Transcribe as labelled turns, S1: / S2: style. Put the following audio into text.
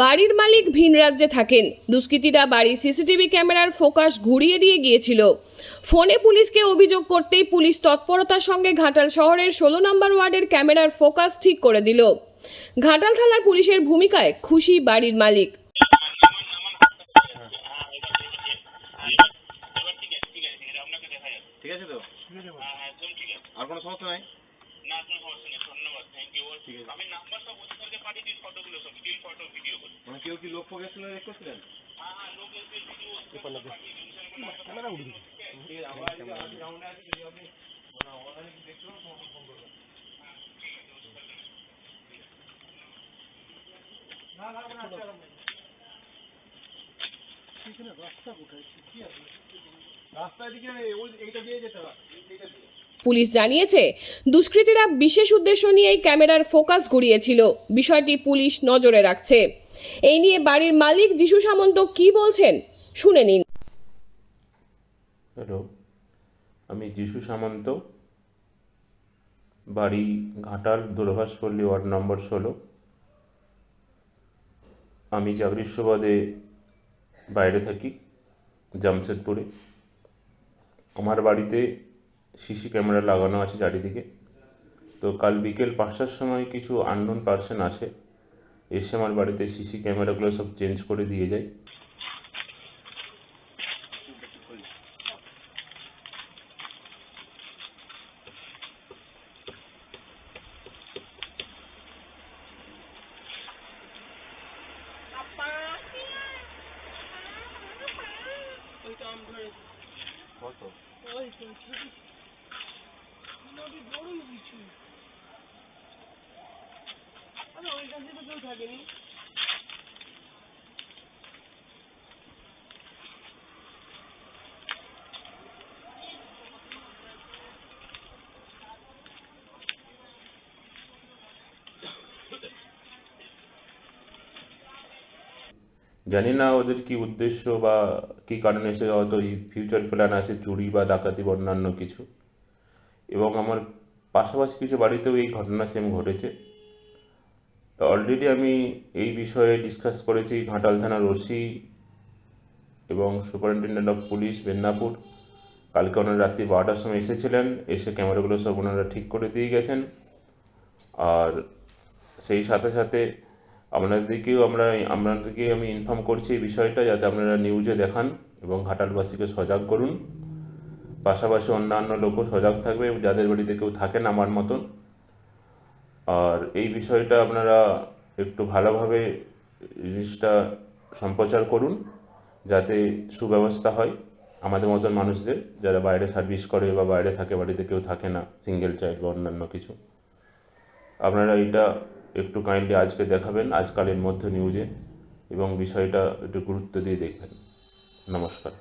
S1: বাড়ির মালিক ভিন রাজ্যে থাকেন। দুষ্কৃতীরা বাড়ির সিসিটিভি ক্যামেরার ফোকাস ঘুরিয়ে দিয়ে গিয়েছিল। ফোনে পুলিশকে অভিযোগ করতেই পুলিশ তৎপরতার সঙ্গে ঘাটাল শহরের ষোলো নম্বর ওয়ার্ডের ক্যামেরার ফোকাস ঠিক করে দিল। ঘাটাল থানার পুলিশের ভূমিকায় খুশি বাড়ির মালিক।
S2: ঠিক আছে তো? আর কোনো সমস্যা নাই?
S3: না কোনো সমস্যা নেই ধন্যবাদ থ্যাংক ইউ। আমি নাম্বার সব ওদেরকে পাঠিয়ে দিই ফটোগুলো সব স্টিল ফটো ভিডিও করে
S2: মানে কেউ কি লোক ফোক এসেছিল রেক করছিলেন
S3: হ্যাঁ হ্যাঁ লোক এসে ভিডিও
S2: ক্যামেরা উঠে দিচ্ছি ঠিক আছে। আমরা যদি আপনি রাউন্ডে আছি যদি আপনি মানে অনলাইনে কি দেখতে পান তখন ফোন করবেন রাস্তা এদিকে ওই এইটা দিয়ে যেতে হবে এইটা দিয়ে।
S1: পুলিশ জানিয়েছে, দুষ্কৃতীরা বিশেষ উদ্দেশ্য নিয়েই ক্যামেরার ফোকাস ঘুরিয়েছিল বিষয়টি পুলিশ নজরে রাখছে। এই নিয়ে বাড়ির মালিক যিশু সামন্ত কি বলছেন, শুনে নিন।
S4: হ্যালো, আমি যিশু সামন্ত। বাড়ি ঘাটাল, দূরভাষপল্লী ওয়ার্ড নম্বর ষোলো। আমি চাকরির বাইরে থাকি, জামশেদপুরে। আমার বাড়িতে সিসি ক্যামেরা লাগানো আছে চারিদিকে। তো কাল বিকেল পাঁচটার সময় কিছু আননোন পার্সন আসে এসে আমার বাড়িতে সিসি ক্যামেরাগুলো সব চেঞ্জ করে দিয়ে যায়।
S2: কত?
S4: জানি না ওদের কি উদ্দেশ্য বা কি কারণে এসে হয়তো ফিউচার প্ল্যান আছে চুরি বা ডাকাতি বা অন্যান্য কিছু। এবং আমার পাশাপাশি কিছু বাড়িতেও এই ঘটনা সেম ঘটেছে। অলরেডি আমি এই বিষয়ে ডিসকাস করেছি ঘাটাল থানার ওসি এবং সুপারিনটেন্ডেন্ট অফ পুলিশ বেদনাপুর। কালকে ওনারা রাত্রি বারোটার সময় এসেছিলেন, এসে ক্যামেরাগুলো সব ওনারা ঠিক করে দিয়ে গেছেন। আর সেই সাথে সাথে আপনাদেরকেও আমরা আপনাদেরকে আমি ইনফর্ম করছি এই বিষয়টা, যাতে আপনারা নিউজে দেখান এবং ঘাটালবাসীকে সজাগ করুন। পাশাপাশি অন্যান্য লোকও সজাগ থাকবে, যাদের বাড়িতে কেউ থাকেন আমার মতন। আর এই বিষয়টা আপনারা একটু ভালোভাবে জিনিসটা সম্প্রচার করুন, যাতে সুব্যবস্থা হয় আমাদের মতন মানুষদের, যারা বাইরে সার্ভিস করে বা বাইরে থাকে, বাড়িতে কেউ থাকে না সিঙ্গেল চাইল্ড বা অন্যান্য কিছু। আপনারা এটা একটু কাইন্ডলি আজকে দেখাবেন, আজকালের মধ্যে নিউজে এবং বিষয়টা একটু গুরুত্ব দিয়ে দেখবেন। নমস্কার।